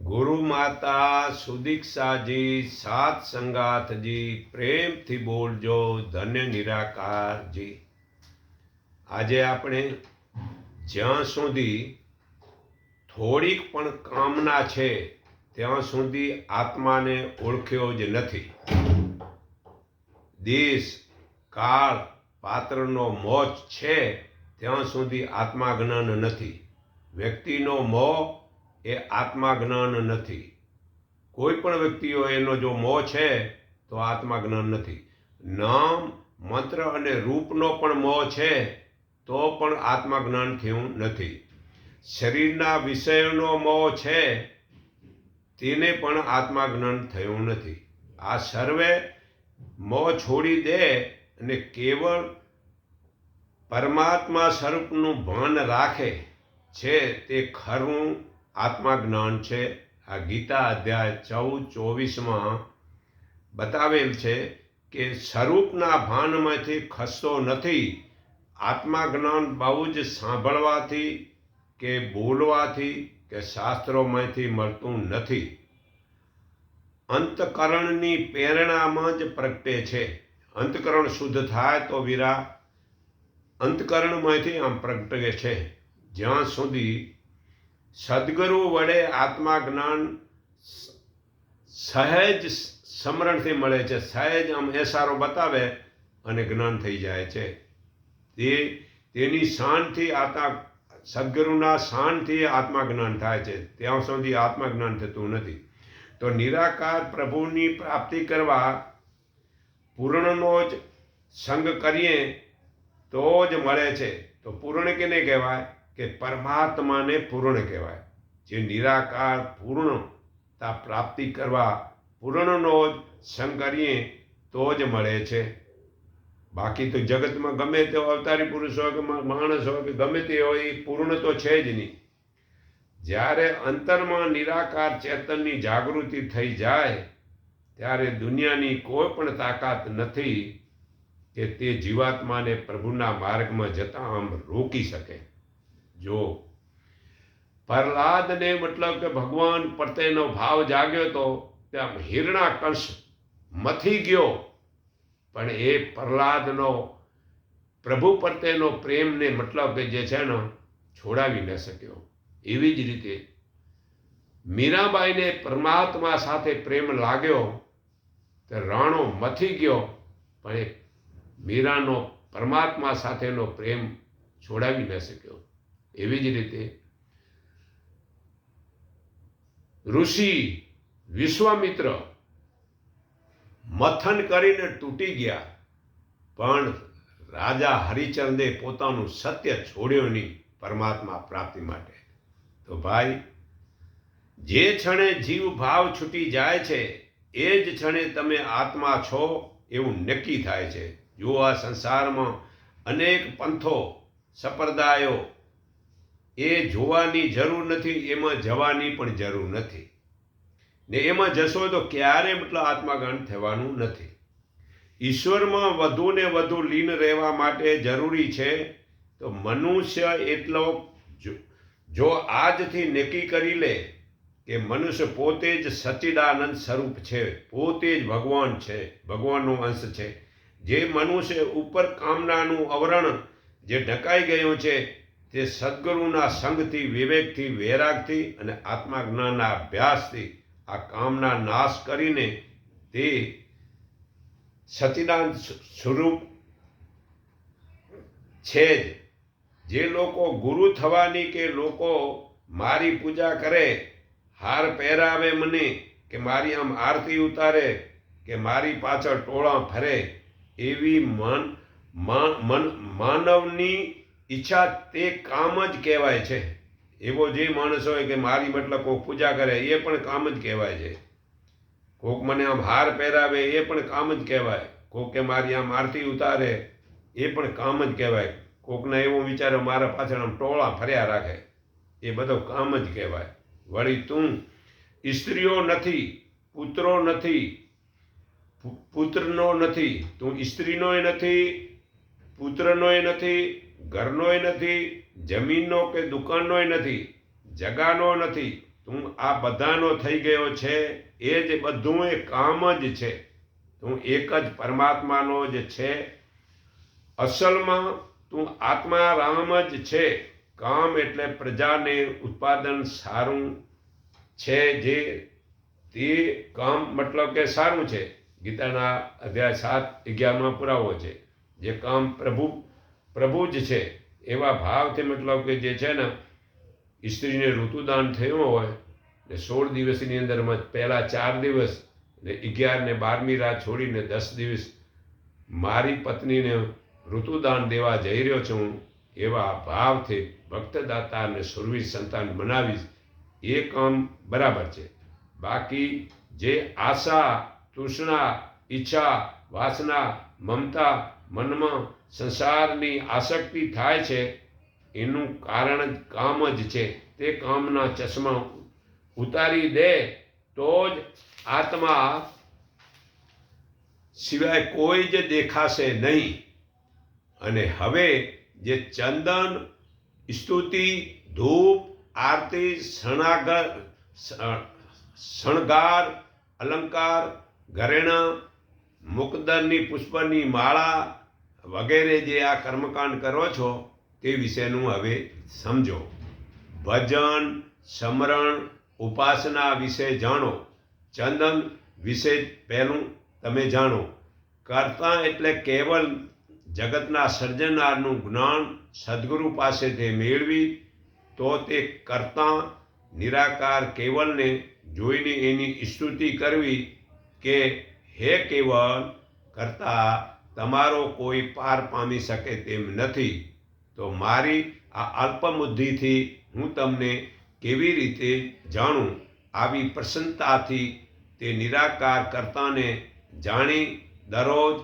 ગુરુ માતા સુદીક્ષાજી, સાત સંગાથજી, પ્રેમથી બોલજો, ધન્ય નિરાકારજી. આજે આપણે જ્યાં સુધી થોડીક પણ કામના છે, ત્યાં સુધી આત્માને ઓળખ્યો જ નથી. દેશ, કાળ, પાત્રનો મોજ છે, ત્યાં સુધી આત્મા જ્ઞાન નથી. વ્યક્તિનો મોહ એ આત્મા જ્ઞાન નથી. કોઈ પણ વ્યક્તિઓ એનો જો મોહ છે, તો આત્મા જ્ઞાન નથી. નામ, મંત્ર અને રૂપનો પણ મોહ છે, તો પણ આત્મા જ્ઞાન થયું નથી. શરીરના વિષયોનો મોહ છે, તેને પણ આત્મા જ્ઞાન થયું નથી. આ સર્વે મોહ છોડી દે અને કેવળ પરમાત્મા સ્વરૂપનું ભાન રાખે છે, તે ખરું આત્મા જ્ઞાન છે. આ ગીતા અધ્યાય ચૌદ, ચોવીસમાં બતાવેલ છે કે સ્વરૂપના ભાનમાંથી ખસતો નથી. આત્મજ્ઞાન બહુ જ સાંભળવાથી કે બોલવાથી કે શાસ્ત્રોમાંથી મળતું નથી. અંતકરણની પ્રેરણામાં જ પ્રગટે છે. અંતકરણ શુદ્ધ થાય તો વીરા અંતકરણમાંથી આમ પ્રગટે છે. જ્યાં સુધી સદગુરુ વડે આત્મા જ્ઞાન સહેજ સમરણથી મળે છે, સહેજ આમ એસારો બતાવે અને જ્ઞાન થઈ જાય છે. તે તેની શાનથી આત્મા સદગુરુના શાનથી આત્મા જ્ઞાન થાય છે. ત્યાં સુધી આત્મા જ્ઞાન થતું નથી. તો નિરાકાર પ્રભુની પ્રાપ્તિ કરવા પૂર્ણનો જ સંગ કરીએ તો જ મળે છે. તો પૂર્ણ કેને કહેવાય? કે પરમાત્માને પૂર્ણ કહેવાય. જે નિરાકાર, પૂર્ણતા પ્રાપ્તિ કરવા પૂર્ણનો જ સંગ કરીએ, તો જ મળે છે. બાકી તો જગતમાં ગમે તેવો અવતારી પુરુષ હોય કે માણસ હોય કે ગમે તે હોય, એ પૂર્ણ તો છે જ નહીં. જ્યારે અંતરમાં નિરાકાર ચેતનની જાગૃતિ થઈ જાય, ત્યારે દુનિયાની કોઈ પણ તાકાત નથી કે તે જીવાત્માને પ્રભુના માર્ગમાં જતાં આમ રોકી શકે. જો. પ્રહલાદને મતલબ કે ભગવાન પ્રત્યેનો ભાવ જાગ્યો તો ત્યાં હિરણા કંશ મથી ગયો. પણ એ પ્રહલાદનો પ્રભુ પ્રત્યેનો પ્રેમને મતલબ કે જે છે ને છોડાવી ન શક્યો. એવી જ રીતે મીરાબાઈને પરમાત્મા સાથે પ્રેમ લાગ્યો તો રાણો મથી ગયો, પણ એ મીરાનો પરમાત્મા સાથેનો પ્રેમ છોડાવી ન શક્યો. એવી જ રીતે ઋષિ વિશ્વામિત્ર મથન કરીને તૂટી ગયા, પણ રાજા હરિચંદે પોતાનું સત્ય છોડ્યો નહીં પરમાત્મા પ્રાપ્તિ માટે. તો ભાઈ, જે ક્ષણે જીવ ભાવ છૂટી જાય છે, એ જ ક્ષણે તમે આત્મા છો એવું નક્કી થાય છે. જો આ સંસારમાં અનેક પંથો, સંપ્રદાયો એ જોવાની જરૂર નથી, એમાં જવાની પણ જરૂર નથી. ને એમાં જશો તો ક્યારે મતલબ આત્માગાન થવાનું નથી. ઈશ્વરમાં વધુ ને વધુ લીન રહેવા માટે જરૂરી છે, તો મનુષ્ય એટલો જો આજથી નક્કી કરી લે કે મનુષ્ય પોતે જ સચ્ચિદાનંદ સ્વરૂપ છે, પોતે જ ભગવાન છે, ભગવાનનો અંશ છે. જે મનુષ્ય ઉપર કામનાનું આવરણ જે ઢકાઈ ગયું છે તે સદગુરુના સંગથી, વિવેકથી, વૈરાગથી અને આત્મા જ્ઞાનના અભ્યાસથી આ કામના નાશ કરીને તે સચિદાન સ્વરૂપ છે જ. જે લોકો ગુરુ થવાની કે લોકો મારી પૂજા કરે, હાર પહેરાવે મને કે મારી આમ આરતી ઉતારે કે મારી પાછળ ટોળા ફરે, એવી મન, માનવની ઈચ્છા તે કામ જ કહેવાય છે. એવો જે માણસ હોય કે મારી મતલબ કોઈક પૂજા કરે, એ પણ કામ જ કહેવાય છે. કોક મને આમ હાર પહેરાવે, એ પણ કામ જ કહેવાય. કોક કે મારી આમ આરતી ઉતારે, એ પણ કામ જ કહેવાય. કોકને એવો વિચારો મારા પાછળ આમ ટોળા ફર્યા રાખે, એ બધો કામ જ કહેવાય. વળી તું સ્ત્રીઓ નથી, પુત્રો નથી, પુત્રનો નથી, તું સ્ત્રીનોય નથી, પુત્રનોય નથી ઘરનોય નથી, જમીનનો કે દુકાનનોય નથી, જગાનો નથી. તું આ બધાનો થઈ ગયો છે, એ જ બધું એ કામ જ છે. તું એક જ પરમાત્માનો જ છે. અસલમાં તું આત્મા રામ જ છે. કામ એટલે પ્રજાને ઉત્પાદન સારું છે જે તે કામ મતલબ કે સારું છે. ગીતાના અધ્યાય સાત અગિયારમાં પુરાવો છે. જે કામ પ્રભુ પ્રભુ જ છે. એવા ભાવથી મતલબ કે જે છે ને સ્ત્રીને ઋતુદાન થયું હોય, ને સોળ દિવસની અંદરમાં પહેલાં ચાર દિવસ, ને અગિયાર ને બારમી રાત છોડીને દસ દિવસ, મારી પત્નીને ઋતુદાન દેવા જઈ રહ્યો છું, એવા ભાવથી ભક્તદાતા અને સુરવીર સંતાન બનાવીશ એ કામ બરાબર છે. બાકી જે આશા, તૃષ્ણા, ઈચ્છા, વાસના, મમતા, મનમાં સંસારની આસક્તિ થાય છે, એનું કારણ જ કામ જ છે. તે કામના ચશ્મા ઉતારી દે તો જ આત્મા સિવાય કોઈ જ દેખાશે નહીં. અને હવે જે ચંદન, સ્તુતિ, ધૂપ, આરતી શણાગર શણગાર, અલંકાર, ઘરેણાં, મુકદરની પુષ્પની માળા વગેરે જે આ કર્મકાંડ કરો છો, તે વિશેનું હવે સમજો. ભજન, સમરણ, ઉપાસના વિશે જાણો. ચંદન વિશે પહેલું તમે જાણો. કરતા એટલે કેવલ જગતના સર્જનારનું જ્ઞાન સદગુરુ પાસેથી મેળવી, તો તે કરતા નિરાકાર કેવલને જોઈને એની સ્તુતિ કરવી કે, હે કેવલ કરતા તમારો કોઈ પાર પામી શકે તેમ નથી, તો મારી આ અલ્પબુદ્ધિથી હું તમને કેવી રીતે જાણું? આવી પ્રસન્નતાથી તે નિરાકાર કરતાને જાણી દરરોજ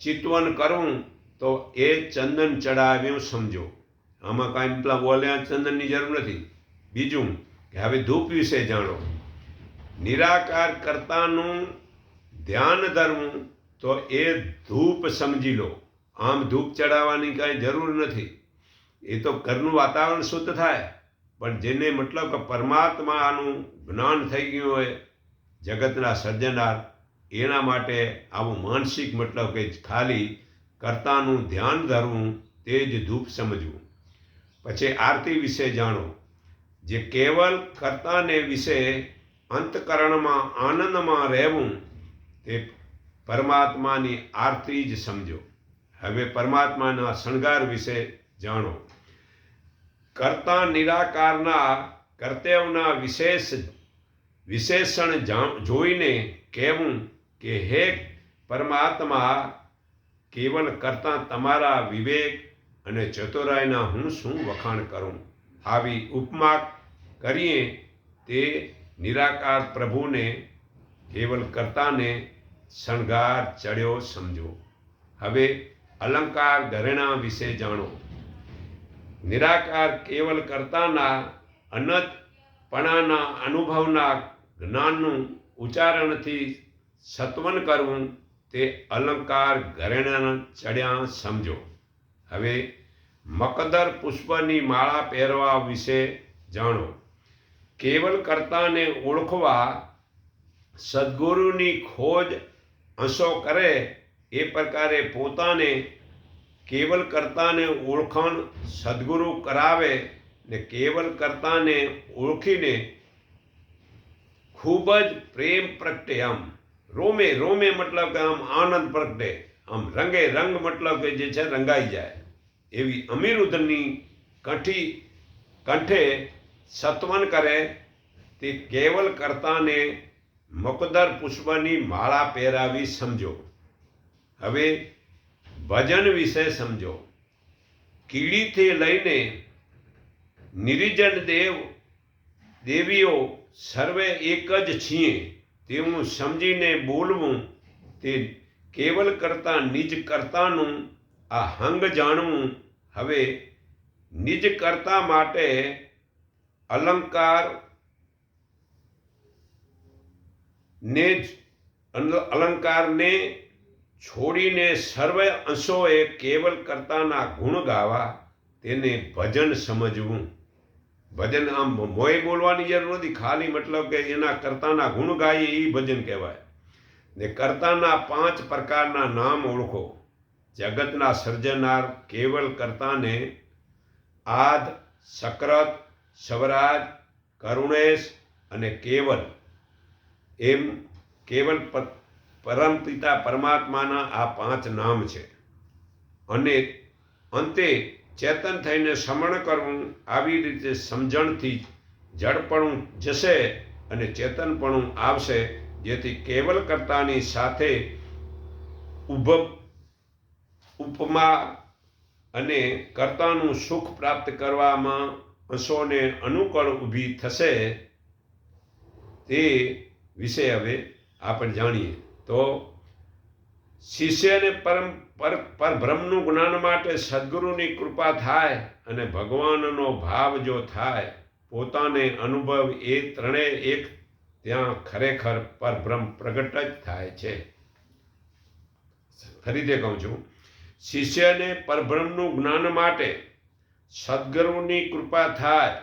ચિતવન કરું, તો એ ચંદન ચડાવ્યું સમજો. આમાં કાંઈ પેલા બોલ્યા ચંદનની જરૂર નથી. બીજું કે હવે ધૂપ વિશે જાણો. નિરાકાર કરતાનું ધ્યાન ધરવું તો એ ધૂપ સમજી લો. આમ ધૂપ ચડાવવાની કાંઈ જરૂર નથી. એ તો ઘરનું વાતાવરણ શુદ્ધ થાય. પણ જેને મતલબ કે પરમાત્માનું જ્ઞાન થઈ ગયું હોય, જગતના સર્જનાર, એના માટે આવું માનસિક મતલબ કે ખાલી કર્તાનું ધ્યાન ધરવું, તે જ ધૂપ સમજવું. પછી આરતી વિશે જાણો. જે કેવલ કર્તાને વિશે અંતકરણમાં, આનંદમાં રહેવું, તે પરમાત્માની આરતી જ સમજો. હવે પરમાત્માના શણગાર વિશે જાણો. કરતા નિરાકારના કર્તવ્યના વિશેષ વિશેષણ જોઈને કહેવું કે હે પરમાત્મા, કેવલ કરતા તમારા વિવેક અને ચતુરાઈના હું શું વખાણ કરું? આવી ઉપમા કરીએ તે નિરાકાર પ્રભુને, કેવલ કરતાને શણગાર ચડ્યો સમજો. હવે અલંકાર ઘરેણા વિશે જાણો. નિરાકાર કેવલ કરતાના, અનતપણાના અનુભવના જ્ઞાનનું ઉચ્ચારણથી સત્વન કરવું તે અલંકાર ઘરેણાના ચડ્યા સમજો. હવે મકદર પુષ્પની માળા પહેરવા વિશે જાણો. કેવલ કરતાને ઓળખવા સદગુરુની ખોજ અંશો કરે એ પ્રકારે પોતાને કેવલ કરતાને ઓળખાણ સદગુરુ કરાવે ને કેવલ કરતાને ઓળખીને ખૂબ જ પ્રેમ પ્રગટે આમ. રોમે રોમે મતલબ કે આમ આનંદ પ્રગટે. આમ રંગે રંગ મતલબ કે જે છે રંગાઈ જાય. એવી અમીરુદ્ધની કંઠી કંઠે સત્વન કરે તે કેવલ કર્તાને મકદર પુષ્પની માળા પહેરાવી સમજો. હવે ભજન વિશે સમજો. કીડીથી લઈને નિરિજન દેવ, દેવીઓ સર્વે એક જ છીએ. તેવું સમજીને બોલવું તે કેવલ કરતાં નિજ કરતાનું આ હંગ જાણવું. હવે નિજ કરતા માટે અલંકાર ને જ અલ- અલંકારને છોડીને સર્વે અંશોએ કેવલ કરતાના ગુણ ગાવા તેને ભજન સમજવું. ભજન આમ મોએ બોલવાની જરૂર નથી, ખાલી મતલબ કે એના કરતાના ગુણ ગાઈએ એ ભજન કહેવાય. ને કરતાના પાંચ પ્રકારના નામ ઓળખો. જગતના સર્જનાર કેવલ કરતાને આદ, સક્રત, સવરાજ, કરુણેશ અને કેવલ. એમ કેવલ પરમપિતા પરમાત્માના આ પાંચ નામ છે. અને અંતે ચેતન થઈને શ્રમણ કરવું આવી રીતે સમજણથી જડપણું જશે અને ચેતનપણું આવશે, જેથી કેવલ કરતાની સાથે ઉભ, ઉપમા અને કર્તાનું સુખ પ્રાપ્ત કરવામાં અંશોને અનુકૂળ ઊભી થશે, તે વિશે હવે આપણે જાણીએ. તો શિષ્યને પરમ પર પરબ્રહ્મનું જ્ઞાન માટે સદગુરુની કૃપા થાય અને ભગવાનનો ભાવ જો થાય, પોતાને અનુભવ એ ત્રણેય એક ત્યાં ખરેખર પરબ્રહ્મ પ્રગટ જ થાય છે. ફરીથી કહું છું શિષ્યને પરબ્રહ્મનું જ્ઞાન માટે સદગુરુની કૃપા થાય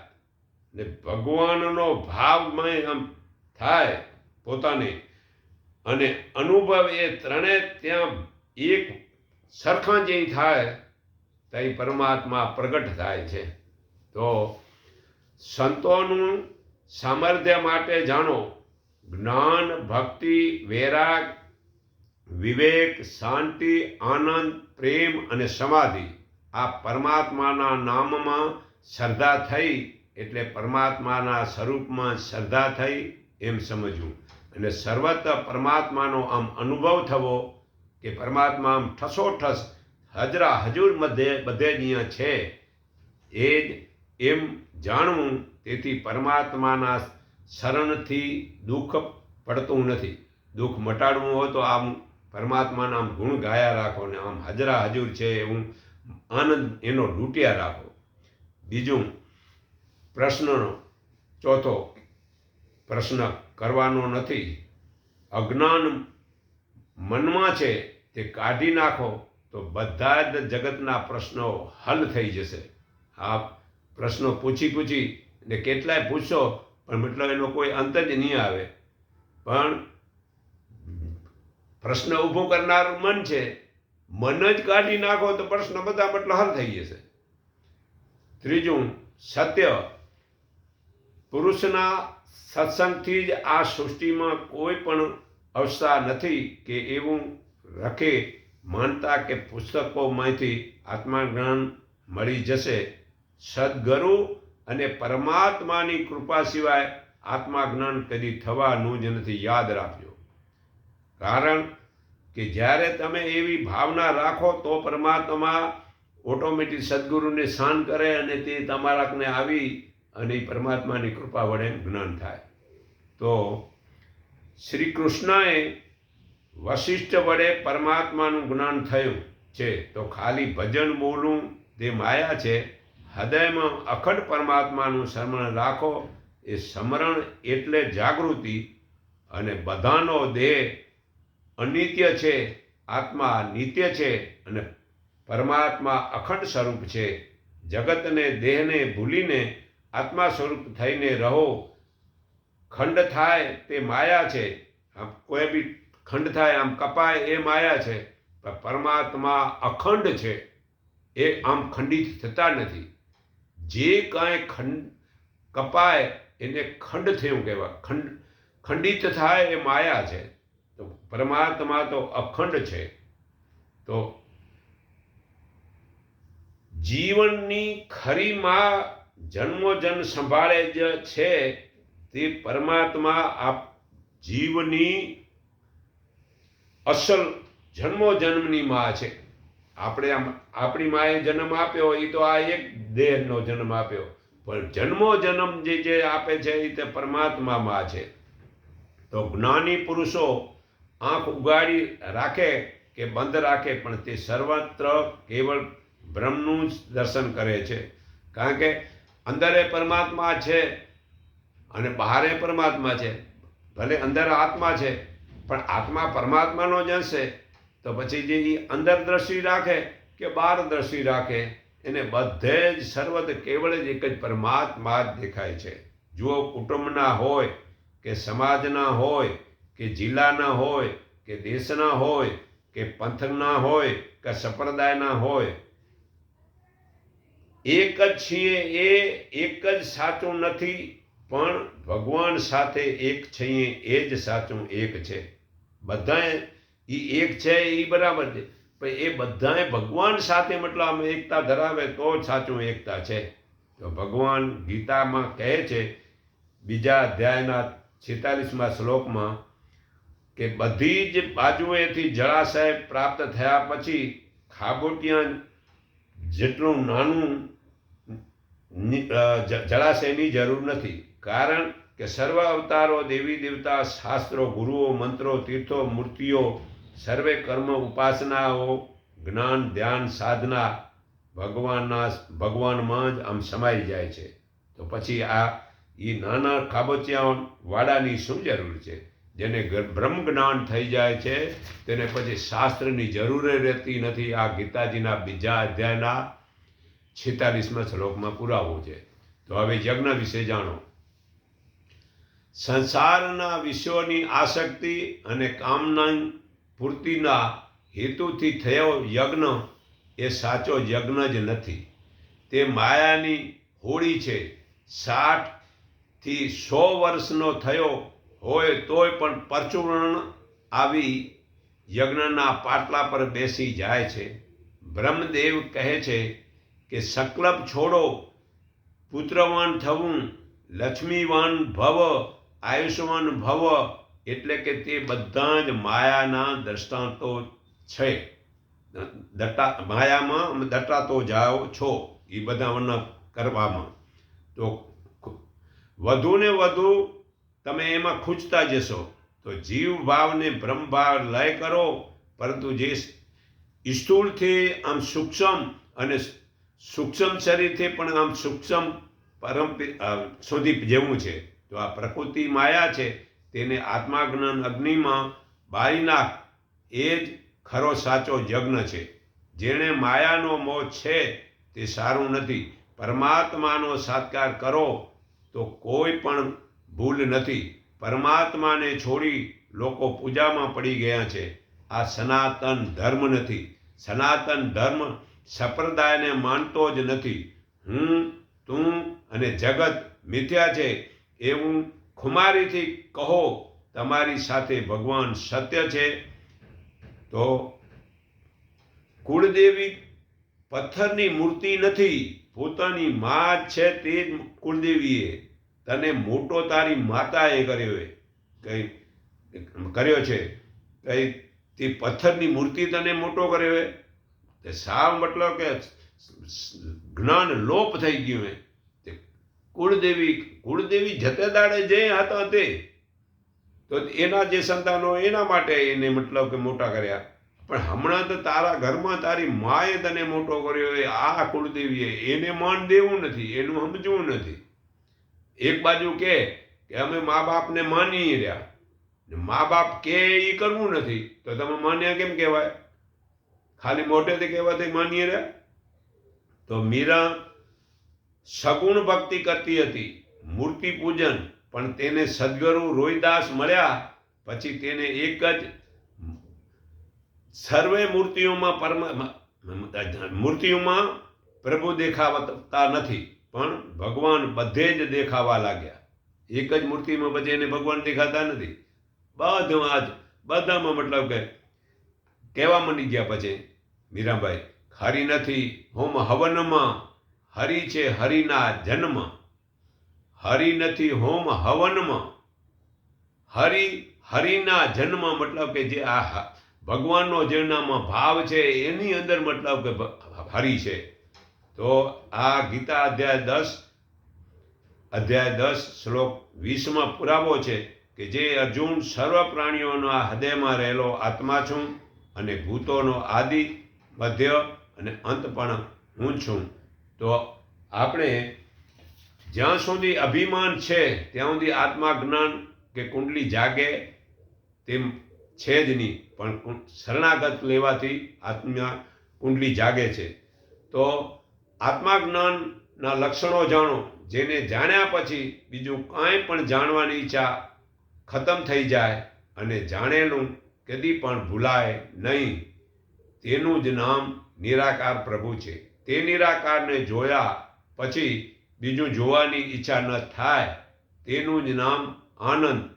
ને ભગવાનનો ભાવમય આમ થાય પોતાને. અને અનુભવ એ ત્રણે ત્યાં એક સરખા જે થાય તે પરમાત્મા પ્રગટ થાય છે. તો સંતોનું સામર્થ્ય માટે જાણો, જ્ઞાન, ભક્તિ, વૈરાગ, વિવેક, શાંતિ, આનંદ, પ્રેમ અને સમાધિ આ પરમાત્માના નામમાં શ્રદ્ધા થઈ એટલે પરમાત્માના સ્વરૂપમાં શ્રદ્ધા થઈ એમ સમજવું. અને સર્વત્ર પરમાત્માનો આમ અનુભવ થવો કે પરમાત્મા આમ ઠસોઠસ હજરા હજુર મધ્ય બધે જ અહીંયા છે, એ જ એમ જાણવું તેથી પરમાત્માના શરણથી દુઃખ પડતું નથી. દુઃખ મટાડવું હોય તો આમ પરમાત્માના આમ ગુણ ગાયા રાખો ને આમ હજરા હજુર છે એવું આનંદ એનો લૂંટ્યા રાખો. બીજું પ્રશ્નનો ચોથો પ્રશ્ન કરવાનો નથી. અજ્ઞાન મનમાં છે, તે કાઢી નાખો, તો બધા જ જગતના પ્રશ્નો હલ થઈ જશે. આ પ્રશ્નો પૂછી પૂછી ને કેટલાય પૂછશો, પણ મતલબ એનો કોઈ અંત જ નહીં આવે. પણ પ્રશ્ન ઊભો કરનાર મન છે, મન જ કાઢી નાખો તો પ્રશ્ન બધા મતલબ હલ થઈ જશે. ત્રીજું, સત્ય. પુરુષના સત્સંગથી જ આ સૃષ્ટિમાં કોઈ પણ અવસ્થા નથી કે એવું રખે, માનતા કે પુસ્તકોમાંથી આત્મજ્ઞાન મળી જશે. સદગુરુ અને પરમાત્માની કૃપા સિવાય આત્મજ્ઞાન કદી થવાનું જ નથી. યાદ રાખજો. કારણ કે જ્યારે તમે એવી ભાવના રાખો તો પરમાત્મા ઓટોમેટિક સદગુરુને શાન કરે અને તે તમારાને આવી અને એ પરમાત્માની કૃપા વડે જ્ઞાન થાય. તો શ્રી કૃષ્ણએ વશિષ્ઠ વડે પરમાત્માનું જ્ઞાન થયું છે. તો ખાલી ભજન બોલવું તે માયા છે. હૃદયમાં અખંડ પરમાત્માનું સ્મરણ રાખો. એ સ્મરણ એટલે જાગૃતિ અને બધાનો દેહ અનિત્ય છે, આત્મા નિત્ય છે અને પરમાત્મા અખંડ સ્વરૂપ છે. જગતને, દેહને ભૂલીને આત્મા સ્વરૂપ થઈને રહો. ખંડ થાય તે માયા છે. આમ કોઈ બી ખંડ થાય આમ કપાય એ માયા છે. પણ પરમાત્મા અખંડ છે. એ આમ ખંડિત થતા નથી. જે કાંઈ ખંડ કપાય એને ખંડ થયું કહેવાય. ખંડ, ખંડિત થાય એ માયા છે. તો પરમાત્મા તો અખંડ છે. તો જીવનની ખરી માં જન્મોજન્મ સંભાળે જ છે તે પરમાત્મા આપ જીવની અસલ જન્મો જન્મની માં છે. આપણે આમ આપણી માએ જન્મ આપ્યો એ તો આ એક દેહનો જન્મ આપ્યો. પણ જન્મો જન્મ જે જે આપે છે એ તે પરમાત્મા માં છે. તો જ્ઞાની પુરુષો આંખ ઉગાડી રાખે કે બંધ રાખે, પણ તે સર્વત્ર કેવળ બ્રહ્મનું જ દર્શન કરે છે. કારણ કે અંદરે પરમાત્મા છે અને બહારે પરમાત્મા છે. ભલે અંદર આત્મા છે, પણ આત્મા પરમાત્માનો જ હશે. તો પછી જે એ અંદર દ્રષ્ટિ રાખે કે બહાર દ્રષ્ટિ રાખે, એને બધે જ સર્વદ કેવળ જ એક જ પરમાત્મા જ દેખાય છે. જુઓ કુટુંબના હોય કે સમાજના હોય કે જિલ્લાના હોય કે દેશના હોય કે પંથકના હોય કે સંપ્રદાયના હોય એક જ છીએ એ, એક જ સાચું નથી, પણ ભગવાન સાથે એક છીએ, એ જ સાચું એક છે. બધાએ એ એક છે એ બરાબર છે. પણ એ બધાએ ભગવાન સાથે મતલબ આમ એકતા ધરાવે તો જ સાચું એકતા છે. તો ભગવાન ગીતામાં કહે છે, બીજા અધ્યાયના છેતાલીસમાં શ્લોકમાં કે બધી જ બાજુએથી જળાશય પ્રાપ્ત થયા પછી ખાબોટિયા જેટલું નાનું જળાશયની જરૂર નથી. કારણ કે સર્વ અવતારો, દેવી, દેવતા, શાસ્ત્રો, ગુરુઓ, મંત્રો, તીર્થો, મૂર્તિઓ, સર્વે કર્મ, ઉપાસનાઓ, જ્ઞાન, ધ્યાન, સાધના, ભગવાનના, ભગવાનમાં જ આમ સમાઈ જાય છે. તો પછી આ એ નાના ખાબોચિયા વાડાની શું જરૂર છે? જેને બ્રહ્મ જ્ઞાન થઈ જાય છે, તેને પછી શાસ્ત્રની જરૂર રહેતી નથી. આ ગીતાજીના બીજા અધ્યાયના છેતાલીસમાં શ્લોકમાં પુરાવો છે. તો હવે યજ્ઞ વિશે જાણો. સંસારના વિષયોની આસક્તિ અને કામના પૂર્તિના હેતુથી થયો યજ્ઞ એ સાચો યજ્ઞ જ નથી. તે માયાની હોળી છે. સાઠથી સો વર્ષનો થયો હોય તોય પણ પરચુરણ આવી યજ્ઞના પાટલા પર બેસી જાય છે. બ્રહ્મદેવ કહે છે કે સંકલ્પ છોડો, પુત્રવાન થવું, લક્ષ્મીવાન ભવ, આયુષ્યવાન ભવ, એટલે કે તે બધા જ માયાના દ્રષ્ટાંતો છે. દટા, માયામાં દટાતો જાઓ છો, એ બધાના કરવામાં. તો વધુ ને વધુ તમે એમાં ખૂંચતા જશો. તો જીવ ભાવને બ્રહ્મ લય કરો, પરંતુ જે સ્થૂળથી આમ સૂક્ષ્મ અને સૂક્ષ્મ શરીરથી પણ આમ સૂક્ષ્મ પરમ સુધી જેવું છે. તો આ પ્રકૃતિ માયા છે, તેને આત્માજ્ઞાન અગ્નિમાં બાળી નાખ એ જ ખરો સાચો યજ્ઞ છે. જેણે માયાનો મોહ છે તે સારું નથી. પરમાત્માનો સાત્કાર કરો તો કોઈ પણ ભૂલ નથી. પરમાત્માને છોડી લોકો પૂજામાં પડી ગયા છે. આ સનાતન ધર્મ નથી. સનાતન ધર્મ સંપ્રદાયને માનતો જ નથી. હું, તું અને જગત મિથ્યા છે એવું ખુમારીથી કહો, તમારી સાથે ભગવાન સત્ય છે. તો કુળદેવી પથ્થરની મૂર્તિ નથી, પોતાની મા છે તે જ કુળદેવીએ. તને મોટો તારી માતાએ કર્યો કઈ, કર્યો છે. કઈ, તે પથ્થરની મૂર્તિ તને મોટો કર્યો તે સાવ મતલબ કે જ્ઞાન લોપ થઈ ગયું એ તે કુળદેવી કુળદેવી જતે દાડે જે હતા તે. તો એના જે સંતાનો એના માટે એને મતલબ કે મોટા કર્યા. પણ હમણાં તો તારા ઘરમાં તારી માએ તને મોટો કર્યો એ આ કુળદેવીએ એને માન દેવું નથી, એનું સમજવું નથી. એક બાજુ કે કે અમે મા બાપને માની રહ્યા. મા બાપ કે એ કરવું નથી. તો તમે માન્યા કેમ કહેવાય? ખાલી મોટેથી કહેવાથી માનીએ રહ્યા તો મીરા સગુણ ભક્તિ કરતી હતી, મૂર્તિ પૂજન, પણ તેને સદગુરુ રોહિદાસ મળ્યા, પછી તેને એક જ સર્વે મૂર્તિઓમાં પરમ મૂર્તિઓમાં પ્રભુ દેખાવતા નથી, પણ ભગવાન બધે જ દેખાવા લાગ્યા. એક જ મૂર્તિમાં પછી એને ભગવાન દેખાતા નથી. બધામાં આજ બધામાં મતલબ કે કહેવા માંડી ગયા પછી મીરાબાઈ હરી નથી, હોમ હવનમાં, હરી છે હરિના જન્મ. હરિ નથી, હોમ હવનમાં. હરિ, હરિના જન્મ મતલબ કે જે આ ભગવાનનો જેનામાં ભાવ છે, એની અંદર મતલબ કે હરી છે. તો આ ગીતા અધ્યાય દસ અધ્યાય દસ શ્લોક વીસમાં પુરાવો છે કે જે અર્જુન સર્વ પ્રાણીઓનો આ હૃદયમાં રહેલો આત્મા છું અને ભૂતોનો આદિ મધ્ય અને અંત પણ હું છું. તો આપણે જ્યાં સુધી અભિમાન છે, ત્યાં સુધી આત્મા જ્ઞાન કે કુંડલી જાગે તેમ છે જ નહીં, પણ શરણાગત લેવાથી આત્મા કુંડલી જાગે છે. તો આત્મા જ્ઞાનના લક્ષણો જાણો, જેને જાણ્યા પછી બીજું કાંઈ પણ જાણવાની ઈચ્છા ખતમ થઈ જાય અને જાણેલું કદી પણ ભૂલાય નહીં. તેનું જ નામ નિરાકાર પ્રભુ છે. તે નિરાકારને જોયા પછી બીજું જોવાની ઈચ્છા ન થાય. તેનું જ નામ આનંદ.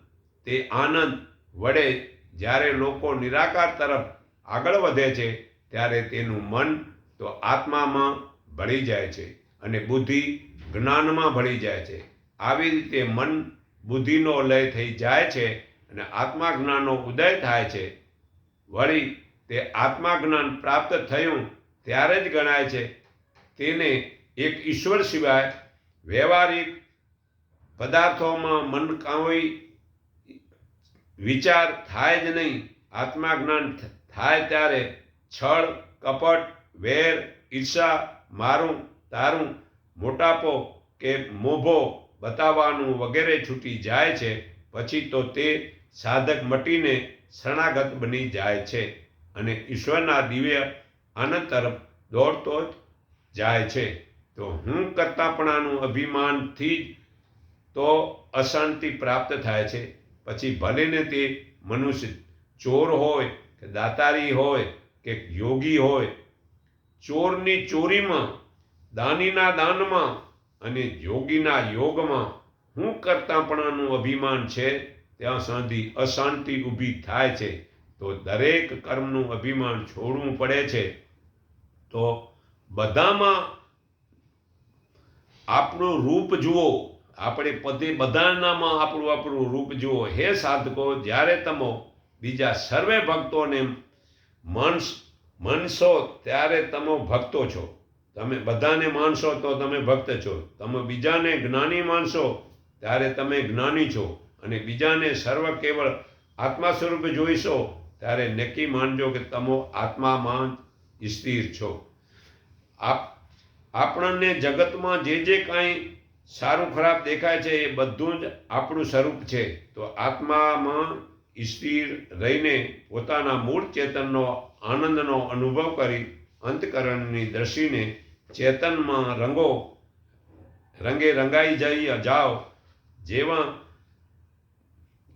તે આનંદ વડે જ્યારે લોકો નિરાકાર તરફ આગળ વધે છે, ત્યારે તેનું મન તો આત્મામાં ભળી જાય છે અને બુદ્ધિ જ્ઞાનમાં ભળી જાય છે. આવી રીતે મન બુદ્ધિનો લય થઈ જાય છે અને આત્મા જ્ઞાનનો ઉદય થાય છે. વળી તે આત્મા જ્ઞાન પ્રાપ્ત થયું ત્યારે જ ગણાય છે તેને એક ઈશ્વર સિવાય વ્યવહારિક પદાર્થોમાં મન કાંઈ વિચાર થાય જ નહીં. આત્મા જ્ઞાન થાય ત્યારે છળ, કપટ, વેર, ઈર્ષા, મારું, તારું, મોટાપો કે મોભો બતાવવાનું વગેરે છૂટી જાય છે. પછી તો તે સાધક મટીને શરણાગત બની જાય છે. અને ઈશ્વરના દિવ્ય આનંદ તરફ દોડતો જ જાય છે. તો હું કરતાપણાનું અભિમાનથી જ તો અશાંતિ પ્રાપ્ત થાય છે. પછી ભલેને તે મનુષ્ય ચોર હોય, કે દાતારી હોય, કે યોગી હોય, ચોરની ચોરીમાં, દાનીના દાનમાં અને યોગીના યોગમાં હું કરતાપણાનું અભિમાન છે, ત્યાં સુધી અશાંતિ ઊભી થાય છે. તો દરેક કર્મનું અભિમાન છોડવું પડે છે. તો બધામાં આપણું રૂપ જુઓ. આપણે પતિ બધાનામાં આપણું આપણું રૂપ જુઓ. હે સાધકો, જ્યારે તમે બીજા સર્વે ભક્તોને માનસ માનશો, ત્યારે તમે ભક્તો છો. તમે બધાને માનશો તો તમે ભક્ત છો. તમે બીજાને જ્ઞાની માનશો, ત્યારે તમે જ્ઞાની છો. અને બીજાને સર્વ કેવળ આત્મા સ્વરૂપે જોઈશો ત્યારે નક્કી માનજો કે તમે આત્મામાં સ્થિર છો. આપ, આપણને જગતમાં જે જે કાંઈ સારું ખરાબ દેખાય છે એ બધું જ આપણું સ્વરૂપ છે. તો આત્મામાં સ્થિર રહીને પોતાના મૂળ ચેતનનો આનંદનો અનુભવ કરી અંતકરણની દ્રષ્ટિને ચેતનમાં રંગો, રંગે રંગાઈ જઈ જાઓ. જેવા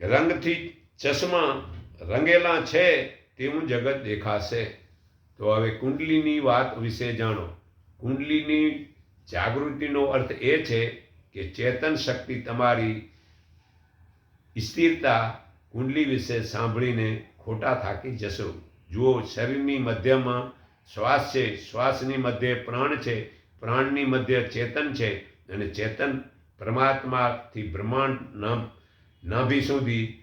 રંગથી ચશ્મા રંગેલા છે તેવું જગત દેખાશે. તો હવે કુંડલીની વાત વિશે જાણો. કુંડલીની જાગૃતિનો અર્થ એ છે કે ચેતન શક્તિ તમારી સ્થિરતા કુંડલી વિશે સાંભળીને ખોટા થાકી જશો. જુઓ, શરીરની મધ્યમાં શ્વાસ છે. શ્વાસની મધ્યે પ્રાણ છે. પ્રાણની મધ્ય ચેતન છે. અને ચેતન પરમાત્માથી બ્રહ્માંડ નામ નાભી સુધી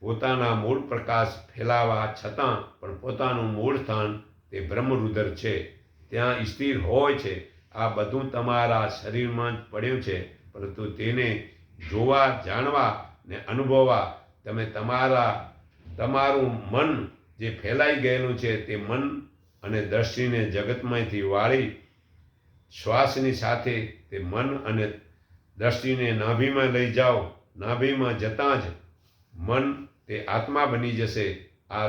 પોતાના મૂળ પ્રકાશ ફેલાવા છતાં પણ પોતાનું મૂળ સ્થાન તે બ્રહ્મરુદર છે. ત્યાં સ્થિર હોય છે. આ બધું તમારા શરીરમાં જ પડ્યું છે. પરંતુ તેને જોવા, જાણવા ને અનુભવવા તમે તમારા, તમારું મન જે ફેલાઈ ગયેલું છે તે મન અને દ્રષ્ટિને જગતમાંથી વાળી શ્વાસની સાથે તે મન અને દ્રષ્ટિને નાભીમાં લઈ જાઓ. નાભીમાં જતાં જ મન તે આત્મા બની જશે, આ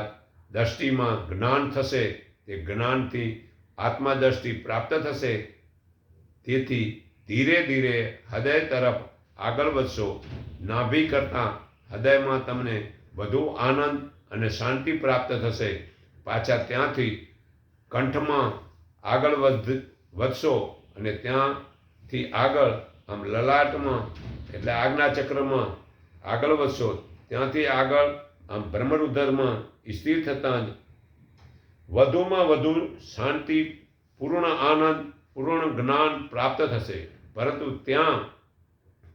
દ્રષ્ટિમાં જ્ઞાન થશે, તે જ્ઞાનથી આત્મા દ્રષ્ટિ પ્રાપ્ત થશે. તેથી ધીરે ધીરે હૃદય તરફ આગળ વધશો. નાભી કરતાં હૃદયમાં તમને વધુ આનંદ અને શાંતિ પ્રાપ્ત થશે. પાછા ત્યાંથી કંઠમાં આગળ વધ, વધશો અને ત્યાંથી આગળ આમ લલાટમાં એટલે આજ્ઞા ચક્રમાં આગળ વધશો. ત્યાંથી આગળ આમ બ્રહ્મરુદ્રમાં સ્થિર થતાં જ વધુમાં વધુ શાંતિ, પૂર્ણ આનંદ, પૂર્ણ જ્ઞાન પ્રાપ્ત થશે. પરંતુ ત્યાં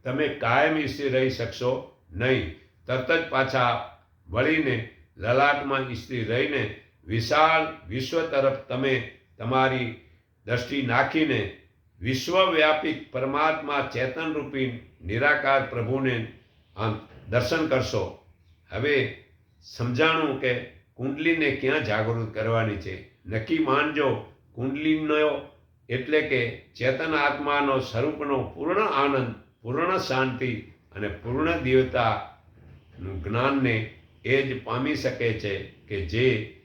તમે કાયમી સ્થિર રહી શકશો નહીં. તરત જ પાછા વળીને, લલાટમાં સ્થિર રહીને, વિશાળ વિશ્વ તરફ તમે તમારી દ્રષ્ટિ નાખીને, વિશ્વવ્યાપી પરમાત્મા ચેતનરૂપી નિરાકાર પ્રભુને આમ દર્શન કરશો. હવે સમજાણું કે કુંડલીને ક્યાં જાગૃત કરવાની છે? નક્કી માનજો, કુંડલીનો એટલે કે ચેતન આત્માનો સ્વરૂપનો પૂર્ણ આનંદ, પૂર્ણ શાંતિ અને પૂર્ણ દેવતાનું જ્ઞાનને એ જ પામી શકે છે કે જે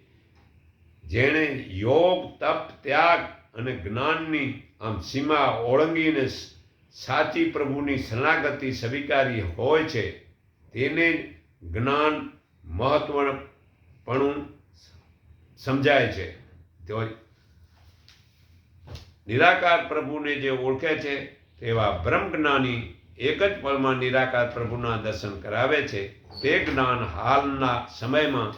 જેણે યોગ, તપ, ત્યાગ અને જ્ઞાનની આમ સીમા ઓળંગીને સાચી પ્રભુની શરણાગતિ સ્વીકારી હોય છે. તેને જ્ઞાન મહત્વપણું સમજાય છે. નિરાકાર પ્રભુને જે ઓળખે છે, તેવા બ્રહ્મજ્ઞાની એક જ પળમાં નિરાકાર પ્રભુના દર્શન કરાવે છે. તે જ્ઞાન હાલના સમયમાં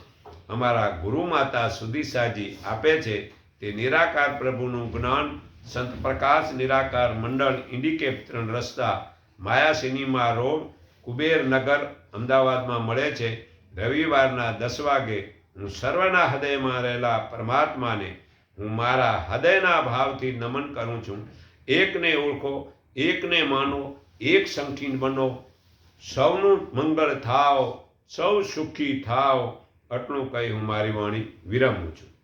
અમારા ગુરુ માતા સુધીસાજી આપે છે. તે નિરાકાર પ્રભુનું જ્ઞાન સંત પ્રકાશ નિરાકાર મંડળ ઇન્ડિકેપ ત્રણ રસ્તા માયા સિનેમા રોડ કુબેરનગર અમદાવાદમાં મળે છે. રવિવારના દસ વાગે હું સર્વના હૃદયમાં રહેલા પરમાત્માને હું મારા હૃદયના ભાવથી નમન કરું છું. એકને ઓળખો, એકને માનો, એક સંકીર્ણ બનો. સૌનું મંગળ થાવ સૌ સુખી થાવ આટલું કહી હું મારી વાણી વિરમું છું.